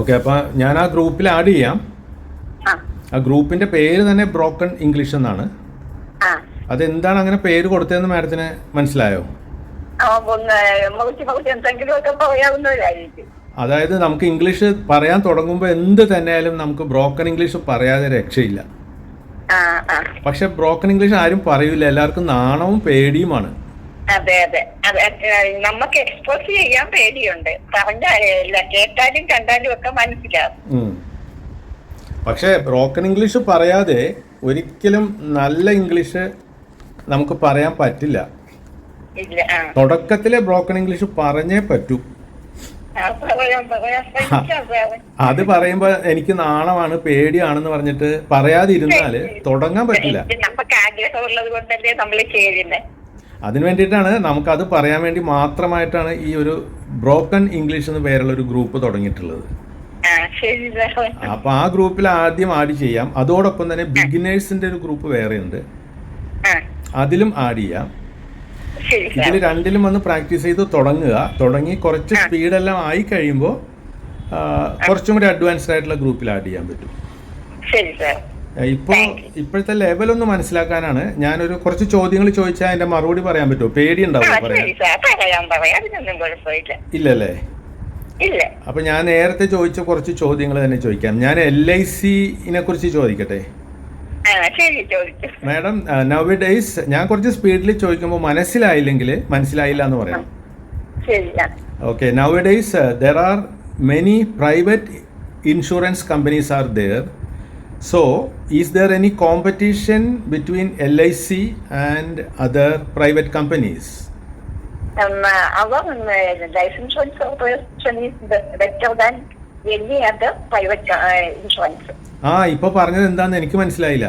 Okay അപ്പോൾ ഞാൻ ആ ഗ്രൂപ്പിൽ ആഡ് ചെയ്യാം. ആ. ഗ്രൂപ്പിന്റെ പേര് തന്നെ ബ്രോക്കൺ ഇംഗ്ലീഷ് എന്നാണ്. അതെന്താണ് അങ്ങനെ പേര് കൊടുത്തതെന്ന് മാഡത്തിന് മനസ്സിലായോ? അതായത് നമുക്ക് ഇംഗ്ലീഷ് പറയാൻ തുടങ്ങുമ്പോൾ എന്ത് തന്നെയാലും നമുക്ക് ബ്രോക്കൺ ഇംഗ്ലീഷ് പറയാതെ രക്ഷയില്ല. പക്ഷെ ബ്രോക്കൺ ഇംഗ്ലീഷ് ആരും പറയൂല. എല്ലാവർക്കും നാണവും പേടിയുമാണ്. അതെ അതെ. അതെ നമുക്ക് എക്സ്പോസ് ചെയ്യാൻ പേടിയുണ്ട്. പറഞ്ഞല്ല കേട്ടാലും കണ്ടാലും ഒക്കെ മനസ്സിലാവും. പക്ഷേ ബ്രോക്കൺ ഇംഗ്ലീഷ് പറയാതെ ഒരിക്കലും നല്ല ഇംഗ്ലീഷ് നമുക്ക് പറയാൻ പറ്റില്ല. തുടക്കത്തിലെ ബ്രോക്കൺ ഇംഗ്ലീഷ് പറഞ്ഞേ പറ്റൂ. അത് പറയുമ്പോ എനിക്ക് നാണമാണ് പേടിയാണെന്ന് പറഞ്ഞിട്ട് പറയാതിരുന്നാൽ തുടങ്ങാൻ പറ്റില്ല. ഇത് നമുക്ക് ആഗ്രഹമുള്ളത് കൊണ്ടല്ലേ നമ്മൾ ചെയ്യുന്നത് അതിന് വേണ്ടിയിട്ടാണ് നമുക്കത് പറയാൻ വേണ്ടി മാത്രമായിട്ടാണ് ഈ ഒരു ബ്രോക്കൺ ഇംഗ്ലീഷ് എന്ന് പേരുള്ള ഒരു ഗ്രൂപ്പ് തുടങ്ങിയിട്ടുള്ളത്. അപ്പൊ ആ ഗ്രൂപ്പിൽ ആദ്യം ആഡ് ചെയ്യാം. അതോടൊപ്പം തന്നെ ബിഗിനേഴ്സിന്റെ ഒരു ഗ്രൂപ്പ് വേറെ ഉണ്ട് അതിലും ആഡ് ചെയ്യാം. ഇതിൽ രണ്ടിലും വന്ന് പ്രാക്ടീസ് ചെയ്ത് തുടങ്ങുക. തുടങ്ങി കുറച്ച് സ്പീഡെല്ലാം ആയി കഴിയുമ്പോൾ കുറച്ചും കൂടി അഡ്വാൻസ്ഡ് ആയിട്ടുള്ള ഗ്രൂപ്പിൽ ആഡ് ചെയ്യാൻ പറ്റും. ശരി സാർ ഇപ്പോൾ ഇപ്പോഴത്തെ ലെവൽ ഒന്ന് മനസ്സിലാക്കാനാണ് ഞാനൊരു കുറച്ച് ചോദ്യങ്ങൾ ചോദിച്ചാൽ അതിന്റെ മറുപടി പറയാൻ പറ്റുമോ? പേടി ആ ഉണ്ടാവും പറയാൻ? ശരി സാർ പറയാം പറയാം. അതിനൊന്നും കുഴപ്പമില്ല. ഇല്ലല്ലേ? അപ്പൊ ഞാൻ നേരത്തെ ചോദിച്ച കുറച്ച് ചോദ്യങ്ങൾ തന്നെ ചോദിക്കാം. ഞാൻ എൽ ഐ സിനെ കുറിച്ച് ചോദിക്കട്ടെ? മാഡം നവ് ഡേയ്സ് ഞാൻ കുറച്ച് സ്പീഡിൽ ചോദിക്കുമ്പോൾ മനസ്സിലായില്ലെങ്കിൽ മനസ്സിലായില്ല എന്ന് പറയാം. Okay now days there are many private insurance companies are there so is there any competition between LIC and other private companies? Private Um, uh, our um, uh, life insurance corporation is be- better than any other private uh, insurance. ആ ഇപ്പോൾ പറഞ്ഞത് എന്താണെന്ന് എനിക്ക് മനസ്സിലായില്ല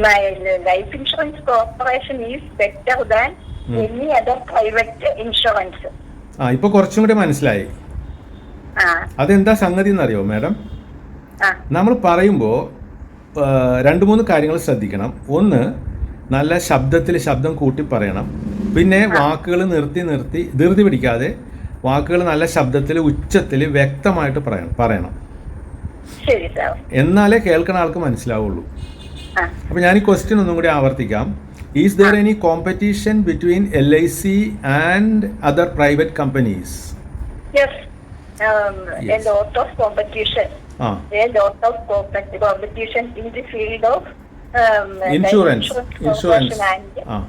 My uh, life insurance corporation is better than Hmm. any other private insurance. ആ Ipo കുറച്ചും കൂടി മനസ്സിലായി അതെന്താ സംഗതി എന്നറിയോ മാഡം നമ്മൾ പറയുമ്പോൾ രണ്ട് മൂന്ന് കാര്യങ്ങൾ ശ്രദ്ധിക്കണം. ഒന്ന് നല്ല ശബ്ദത്തിൽ ശബ്ദം കൂട്ടി പറയണം. പിന്നെ വാക്കുകൾ നിർത്തി നിർത്തി ധൃതി പിടിക്കാതെ വാക്കുകൾ നല്ല ശബ്ദത്തിൽ ഉച്ചത്തിൽ വ്യക്തമായിട്ട് പറയണം പറയണം. എന്നാലേ കേൾക്കുന്ന ആൾക്ക് മനസ്സിലാവുള്ളൂ. അപ്പൊ ഞാൻ ഈ ക്വസ്റ്റ്യൻ ഒന്നും കൂടി ആവർത്തിക്കാം. Is there any competition between L I C and other private companies um, Yes. a lot of competition ആ a lot of compet- competition in the field of um, life insurance insurance insurance corporation and ആ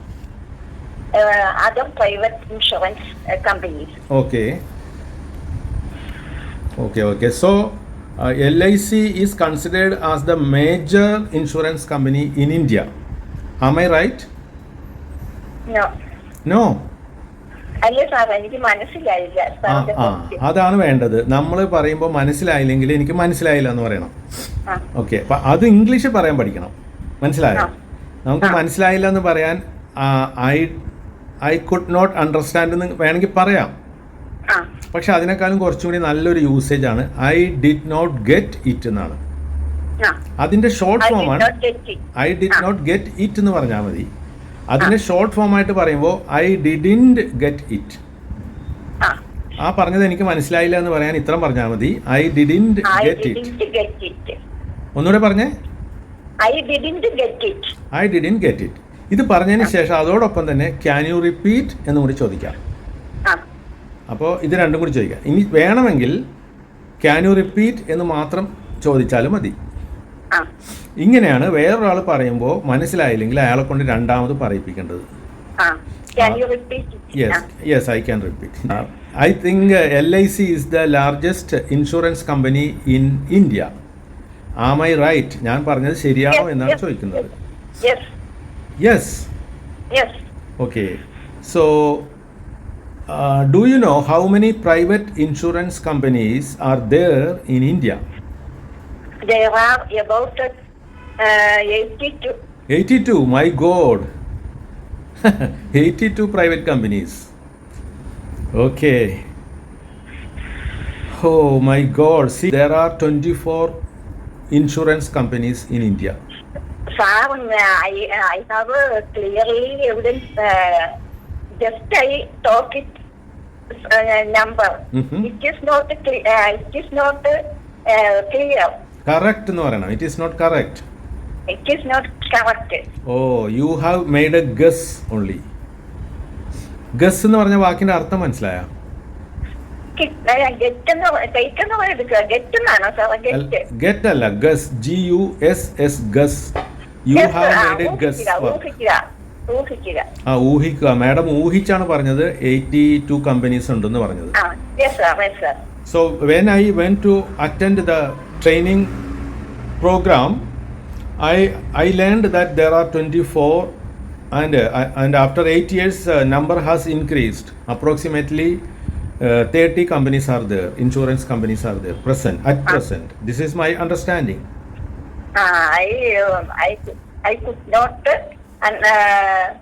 uh, other private insurance uh, companies. Okay. Okay, okay. So, uh, LIC is considered as the major insurance company in India. Am I right? No. No. അല്ല sir എനിക്ക് മനസ്സിലായില്ല ആ ആ question. അതാണ് വേണ്ടത്. നമ്മൾ പറയുമ്പോൾ മനസ്സിലായില്ലെങ്കിൽ എനിക്ക് മനസ്സിലായില്ല എന്ന് പറയണം. ഓക്കെ. അപ്പൊ അത് ഇംഗ്ലീഷ് പറയാൻ പഠിക്കണം. മനസ്സിലായോ? നമുക്ക് മനസ്സിലായില്ല എന്ന് പറയാൻ I I could not understand എന്ന് വേണമെങ്കിൽ പറയാം. പക്ഷെ അതിനേക്കാളും കുറച്ചും കൂടി നല്ലൊരു യൂസേജ് ആണ് I did not get it എന്നാണ്. അതിന്റെ ഷോർട്ട് ഫോം did ആണ് not get it. I did not get it എന്ന് പറഞ്ഞാൽ മതി. അതിന്റെ ഷോർട്ട് ഫോം ആയിട്ട് പറയുമ്പോൾ ഐ ഡിഡിൻഡ് ഗെറ്റ് ഇറ്റ് ആ, പറഞ്ഞത് എനിക്ക് മനസ്സിലായില്ല എന്ന് പറയാൻ ഇത്രയും പറഞ്ഞാൽ മതി. I didn't get it. ഒന്നുകൂടെ പറഞ്ഞേ. ഐ ഡിഡിൻ ഗെറ്റ് ഇറ്റ് ഇത് പറഞ്ഞതിന് ശേഷം അതോടൊപ്പം തന്നെ ക്യാൻ യു റിപ്പീറ്റ് എന്ന് കൂടി ചോദിക്കാം. അപ്പോൾ ഇത് രണ്ടും കൂടി ചോദിക്കാം. ഇനി വേണമെങ്കിൽ ക്യാൻ യു റിപ്പീറ്റ് എന്ന് മാത്രം ചോദിച്ചാലും മതി. ഇങ്ങനെയാണ് വേറൊരാൾ പറയുമ്പോൾ മനസ്സിലായില്ലെങ്കിൽ അയാളെ കൊണ്ട് രണ്ടാമത് പറയിപ്പിക്കേണ്ടത്. Yes yes I can repeat I think L I C is the largest insurance company in India am I right ഞാൻ പറഞ്ഞത് ശരിയാണോ എന്നാണ് ചോദിക്കുന്നത്. Yes. Okay so do you know how many private insurance companies are there in India There are about uh, 82. 82 my god 82 private companies okay oh my god see there are 24 insurance companies in india Sir, I, I have a clearly evidence. Uh, just I talk it uh, number. Mhm. It is not uh, it is not uh, clear. Correct എന്ന് പറയണം. It is not correct. Oh you have made a guess only guess എന്ന് പറഞ്ഞ വാക്കിന്റെ അർത്ഥം മനസ്സിലായോ? Get അല്ല guess G U S S guess you have made a guess ആ ഊഹിക്കുക മാഡം ഊഹിച്ചാണ് പറഞ്ഞത്. എയ്റ്റി ടു കമ്പനീസ് ഉണ്ടെന്ന് പറഞ്ഞത്. So when I when to attend when training program, I, I learned that there are 24 and, uh, and after 8 years uh, number has increased. Approximately uh, 30 companies are there insurance companies are there present at ah. present. This is my understanding. Ah, I, um, I, I could not and uh,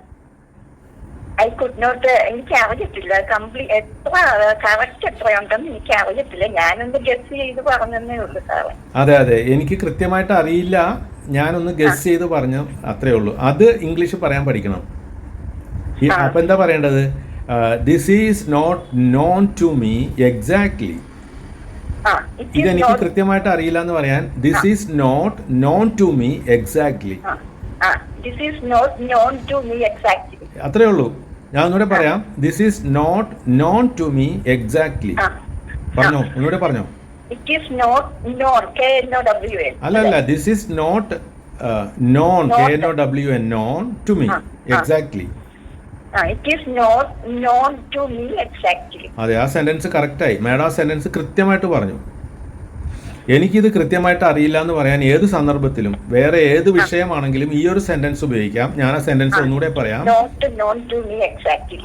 I could not എനിക്ക് അറിയത്തില്ല complete എത്ര correct എത്രയുണ്ടെന്ന് എനിക്ക് അറിയത്തില്ല ഞാനൊന്ന് guess ചെയ്ത് പറഞ്ഞതേ ഉള്ളൂ സാറേ. അതെ അതെ. എനിക്ക് കൃത്യമായിട്ട് അറിയില്ല. ഞാനൊന്ന് ഗസ് ചെയ്ത് പറഞ്ഞു അത്രേ ഉള്ളൂ. അത് ഇംഗ്ലീഷ് പറയാൻ പഠിക്കണം. അപ്പൊ എന്താ പറയേണ്ടത്? This is not known to me exactly ഇതെനിക്ക് കൃത്യമായിട്ട് അറിയില്ല എന്ന് പറയാൻ this is not known to me exactly this is not known to me exactly അത്രേ ഉള്ളൂ. ഞാൻ ഒന്നുകൂടെ പറയാം. This is not known to me exactly പറഞ്ഞോ ഒന്നുകൂടെ പറഞ്ഞോ. അല്ല അല്ല this is not known K N O W N known to me exactly അതെ ആ സെന്റൻസ് കറക്റ്റ് ആയി. മാഡം ആ സെന്റൻസ് കൃത്യമായിട്ട് പറഞ്ഞു. എനിക്കിത് കൃത്യമായിട്ട് അറിയില്ല എന്ന് പറയാൻ ഏത് സന്ദർഭത്തിലും വേറെ ഏത് വിഷയമാണെങ്കിലും ഈ ഒരു സെന്റൻസ് ഉപയോഗിക്കാം. ഞാൻ ആ സെന്റൻസ് ഒന്നുകൂടെ പറയാം.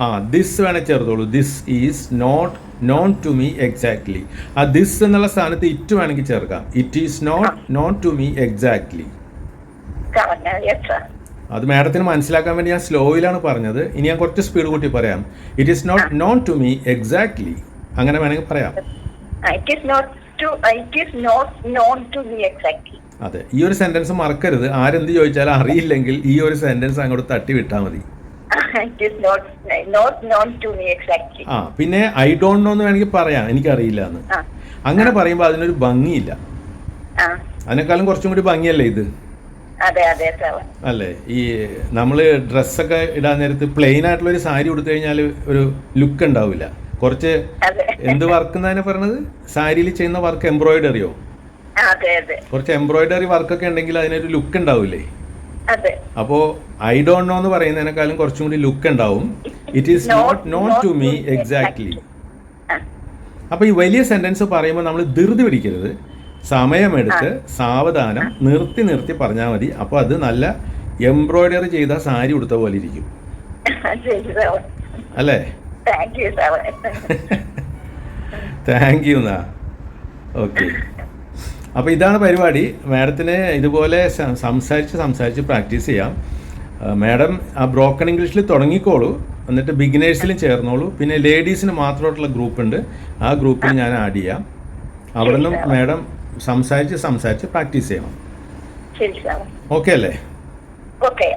ആ ദിസ് വേണേ ചേർത്തോളൂ. This is not known to me exactly ആ ദിസ് എന്നുള്ള സ്ഥാനത്ത് ഇറ്റ് വേണമെങ്കിൽ ചേർക്കാം. It is not known to me exactly അത് മാഡത്തിന് മനസ്സിലാക്കാൻ വേണ്ടി ഞാൻ സ്ലോയിലാണ് പറഞ്ഞത്. ഇനി ഞാൻ കുറച്ച് സ്പീഡ് കൂട്ടി പറയാം. It is not known to me exactly അങ്ങനെ വേണമെങ്കിൽ പറയാം. It is not to it is not known to me exactly അതെ ഈ ഒരു സെന്റൻസ് മറക്കരുത്. ആരെന്ത് ചോദിച്ചാലും അറിയില്ലെങ്കിൽ ഈ ഒരു സെന്റൻസ് അങ്ങോട്ട് തട്ടി വിട്ടാൽ മതി. ആ പിന്നെ ഐ ഡോണ്ട് നോ എന്ന് വേണമെങ്കിൽ പറയാം. എനിക്കറിയില്ല എന്ന്. അങ്ങനെ പറയുമ്പോൾ അതിനൊരു ഭംഗിയില്ല. അതിനേക്കാളും കുറച്ചും കൂടി ഭംഗിയല്ലേ ഇത്? അല്ലേ? ഈ നമ്മൾ ഡ്രസ്സൊക്കെ ഇടാൻ നേരത്ത് പ്ലെയിൻ ആയിട്ടുള്ള ഒരു സാരി കൊടുത്തു കഴിഞ്ഞാൽ ഒരു ലുക്ക് ഉണ്ടാവില്ല. കുറച്ച് എന്ത് വർക്ക് പറഞ്ഞത് സാരിയിൽ ചെയ്യുന്ന വർക്ക് എംബ്രോയിഡറിയോ കുറച്ച് എംബ്രോയിഡറി വർക്കൊക്കെ ഉണ്ടെങ്കിൽ അതിനൊരു ലുക്ക് ഉണ്ടാവില്ലേ അപ്പോ ഐ ഡോണ്ട് നോ എന്ന് പറയുന്നതിനേക്കാളും കുറച്ചും കൂടി ലുക്ക് ഉണ്ടാവും. It is not known to me exactly അപ്പൊ ഈ വലിയ സെന്റൻസ് പറയുമ്പോൾ നമ്മൾ ധൃതി പിടിക്കരുത്. സമയമെടുത്ത് സാവധാനം നിർത്തി നിർത്തി പറഞ്ഞാൽ മതി. അപ്പോൾ അത് നല്ല എംബ്രോയിഡറി ചെയ്ത സാരി ഉടുത്ത പോലെ ഇരിക്കും. അല്ലേ? Thank you sir thank you എന്നാ ഓക്കെ അപ്പോൾ ഇതാണ് പരിപാടി. മാഡത്തിന് ഇതുപോലെ സംസാരിച്ച് സംസാരിച്ച് പ്രാക്ടീസ് ചെയ്യാം. മാഡം ആ ബ്രോക്കൺ ഇംഗ്ലീഷിൽ തുടങ്ങിക്കോളൂ. എന്നിട്ട് ബിഗിനേഴ്സിലും ചേർന്നോളൂ. പിന്നെ ലേഡീസിന് മാത്രമായിട്ടുള്ള ഗ്രൂപ്പ് ഉണ്ട് ആ ഗ്രൂപ്പിൽ ഞാൻ ആഡ് ചെയ്യാം. അവിടെ നിന്നും മാഡം സംസാരിച്ച് സംസാരിച്ച് പ്രാക്ടീസ് ചെയ്യണം. ഓക്കെ അല്ലേ? ഓക്കെ